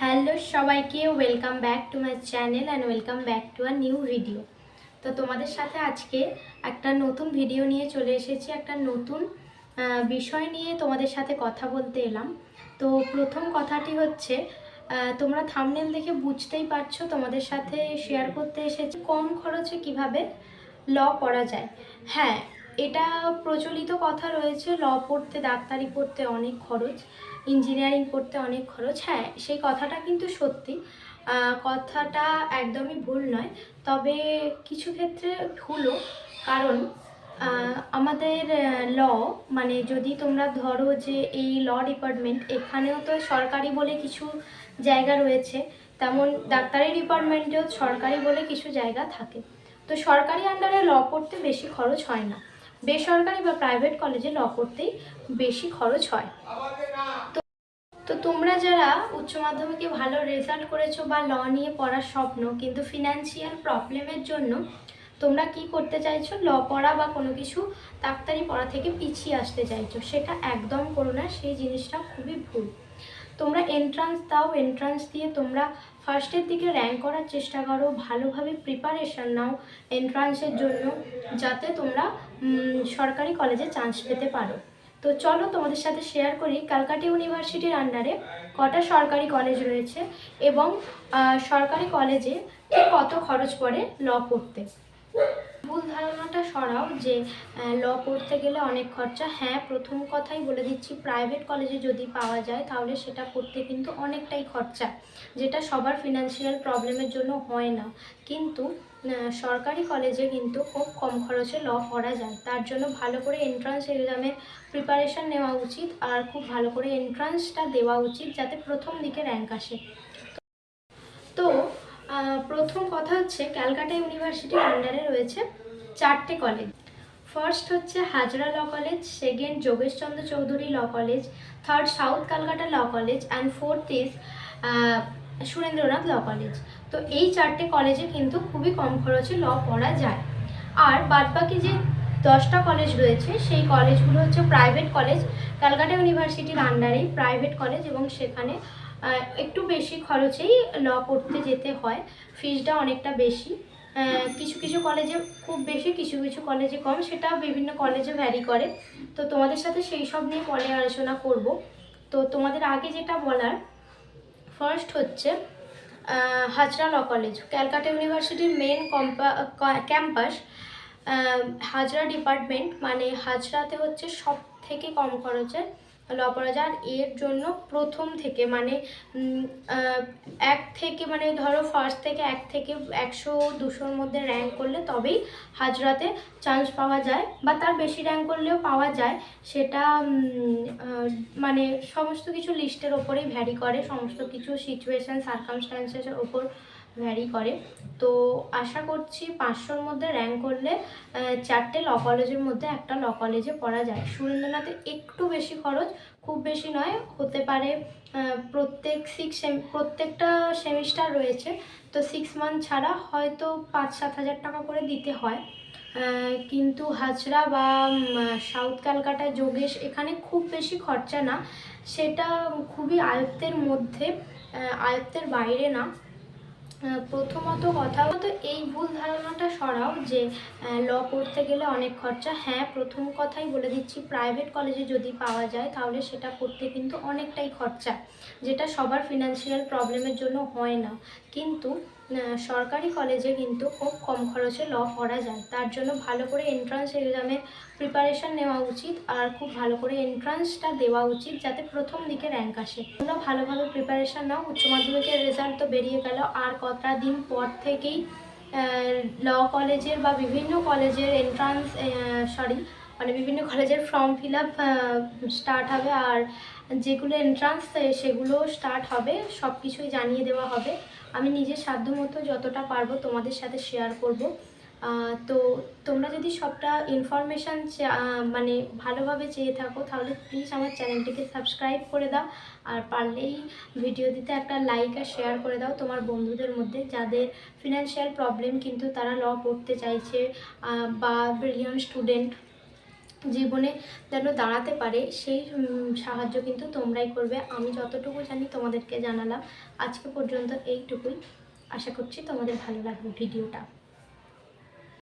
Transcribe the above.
Hello সবাইকে welcome back to my channel and welcome back to a new video তো তোমাদের সাথে আজকে একটা নতুন ভিডিও নিয়ে চলে এসেছি, একটা নতুন বিষয় নিয়ে তোমাদের সাথে কথা বলতে এলাম। তো প্রথম কথাটি হচ্ছে তোমরা থামনেল দেখে বুঝতেই পারছ, তোমাদের সাথে শেয়ার করতে এসেছি কম খরচে কীভাবে ল পড়া যায়। হ্যাঁ এটা প্রচলিত কথা রয়েছে ল পড়তে, ডাক্তারি পড়তে অনেক খরচ। ইঞ্জিনিয়ারিং পড়তে অনেক খরচ হ্যাঁ সেই কথাটা কিন্তু সত্যি। কথাটা একদমই ভুল নয়, তবে কিছু ক্ষেত্রে ভুলও। কারণ আমাদের ল মানে যদি তোমরা ধরো যে এই ল ডিপার্টমেন্ট, এখানেও তো সরকারি বলে কিছু জায়গা রয়েছে, তেমন ডাক্তারি ডিপার্টমেন্টেও সরকারি বলে কিছু জায়গা থাকে। তো সরকারি আন্ডারে ল পড়তে বেশি খরচ হয় না। বেসরকারি বা প্রাইভেট কলেজে ল পড়তেই বেশি খরচ হয়। তো তোমরা যারা উচ্চ মাধ্যমিকে ভালো রেজাল্ট করেছ বা ল নিয়ে পড়ার স্বপ্ন, কিন্তু ফিনান্সিয়াল প্রবলেমের জন্য তোমরা কি করতে চাইছো? ল পড়া বা কোনো কিছু ডাক্তারি পড়া থেকে পিছিয়ে আসতে চাইছো, সেটা একদম করো না, সেই জিনিসটা খুবই ভুল। তোমরা এন্ট্রান্স দাও এন্ট্রান্স দিয়ে তোমরা ফার্স্টের দিকে র্যাঙ্ক করার চেষ্টা করো, ভালোভাবে প্রিপারেশন নাও এন্ট্রান্সের জন্য, যাতে তোমরা সরকারি কলেজে চান্স পেতে পারো। তো চলো তোমাদের সাথে শেয়ার করি ক্যালকাটা ইউনিভার্সিটির আন্ডারে কটা সরকারি কলেজ রয়েছে এবং সরকারি কলেজে কত খরচ পড়ে ল পড়তে। ভুল ধারণাটা সরাও যে ল পড়তে গেলে অনেক খরচা। হ্যাঁ প্রথম কথাই বলে দিচ্ছি প্রাইভেট কলেজে যদি পাওয়া যায়, তাহলে সেটা পড়তে কিন্তু অনেকটাই খরচা, যেটা সবার ফিনান্সিয়াল প্রবলেমের জন্য হয় না। কিন্তু সরকারি কলেজে কিন্তু খুব কম খরচে ল পড়া যায়। তার জন্য ভালো করে এন্ট্রান্স এক্সামে প্রিপারেশন নেওয়া উচিত আর খুব ভালো করে এন্ট্রান্সটা দেওয়া উচিত যাতে প্রথম দিকে র্যাঙ্ক আসে। তো প্রথম কথা হচ্ছে ক্যালকাটা ইউনিভার্সিটির আন্ডারে রয়েছে চারটে কলেজ ফার্স্ট হচ্ছে Hazra law college second Jogeshchandra Chowdhury law college third south Calcutta law college and fourth is Surendranath law college তো এই চারটে কলেজে কিন্তু খুবই কম খরচে ল পড়া যায়। আর বাদবাকি যে দশটা কলেজ রয়েছে, সেই কলেজগুলো হচ্ছে প্রাইভেট কলেজ ক্যালকাটা ইউনিভার্সিটির আন্ডারেই প্রাইভেট কলেজ এবং সেখানে একটু বেশি খরচেই ল পড়তে যেতে হয় ফিজটা অনেকটা বেশি। কিছু কিছু কলেজে খুব বেশি, কিছু কিছু কলেজে কম, সেটা বিভিন্ন কলেজে ভ্যারি করে। তো তোমাদের সাথে সেই সব নিয়ে পরে আলোচনা করব। তো তোমাদের আগে যেটা বলার ফার্স্ট হচ্ছে হাজরা ল কলেজ ক্যালকাটা ইউনিভার্সিটির মেন কম্পা ক্যাম্পাস হাজরা ডিপার্টমেন্ট মানে হাজরাতে হচ্ছে সব থেকে কম খরচে ল পড়া আর এর জন্য প্রথম থেকে মানে এক থেকে মানে ধরো ফার্স্ট থেকে এক থেকে একশো দুশোর মধ্যে র্যাঙ্ক করলে তবেই হাজরাতে চান্স পাওয়া যায় বা তার বেশি র্যাঙ্ক করলেও পাওয়া যায়। সেটা মানে সমস্ত কিছু লিস্টের ওপরেই ভ্যারি করে, সমস্ত কিছু সিচুয়েশান সার্কামস্ট্যান্সেসের ওপর ভ্যারি করে। তো আশা করছি পাঁচশোর মধ্যে র্যাঙ্ক করলে চারটে ল কলেজের মধ্যে একটা ল কলেজে পড়া যায়। সুরেন্দ্রনাথে একটু বেশি খরচ, খুব বেশি নয়, হতে পারে প্রত্যেক সিক্স প্রত্যেকটা সেমিস্টার রয়েছে। তো সিক্স মান্থ ছাড়া হয়তো পাঁচ সাত হাজার টাকা করে দিতে হয়। কিন্তু হাজরা বা সাউথ ক্যালকাটা যোগেশ এখানে খুব বেশি খরচা না। সেটা খুবই আয়ত্তের মধ্যে আয়ত্তের বাইরে না। প্রথমত কথা হতো এই ভুল ধারণাটা সরাও যে ল করতে গেলে অনেক খরচা। হ্যাঁ প্রথম কথাই বলে দিচ্ছি প্রাইভেট কলেজে যদি পাওয়া যায়, তাহলে সেটা পড়তে কিন্তু অনেকটাই খরচা, যেটা সবার ফিনান্সিয়াল প্রবলেমের জন্য হয় না। কিন্তু সরকারি কলেজে কিন্তু খুব কম খরচে ল পড়া যায়। তার জন্য ভালো করে এন্ট্রান্স এক্সামের প্রিপারেশন নেওয়া উচিত আর খুব ভালো করে এন্ট্রান্সটা দেওয়া উচিত যাতে প্রথম দিকে র্যাঙ্ক আসে। তোমরা ভালোভাবে প্রিপারেশান নাও। উচ্চ মাধ্যমিকের রেজাল্ট তো বেরিয়ে গেল। আর কটা দিন পর থেকেই ল কলেজের বা বিভিন্ন কলেজের এন্ট্রান্স সরি মানে বিভিন্ন কলেজের ফর্ম ফিল আপ স্টার্ট হবে আর যেগুলো এন্ট্রান্স সেগুলো স্টার্ট হবে সব কিছুই জানিয়ে দেওয়া হবে। আমি নিজের সাধ্য মতো যতটা পারব তোমাদের সাথে শেয়ার করব। তো তোমরা যদি সবটা ইনফরমেশান মানে ভালোভাবে চেয়ে থাকো, তাহলে প্লিজ আমার চ্যানেলটিকে সাবস্ক্রাইব করে দাও। আর পারলেই ভিডিও দিতে একটা লাইক আর শেয়ার করে দাও তোমার বন্ধুদের মধ্যে, যাদের ফিনান্সিয়াল প্রবলেম কিন্তু তারা ল পড়তে চাইছে বা ব্রিলিয়ন স্টুডেন্ট জীবনে যেন দাঁড়াতে পারে, সেই সাহায্য কিন্তু তোমরাই করবে। আমি যতটুকু জানি তোমাদেরকে জানালাম। আজকে পর্যন্ত এইটুকুই। আশা করছি তোমাদের ভালো লাগবে ভিডিওটা।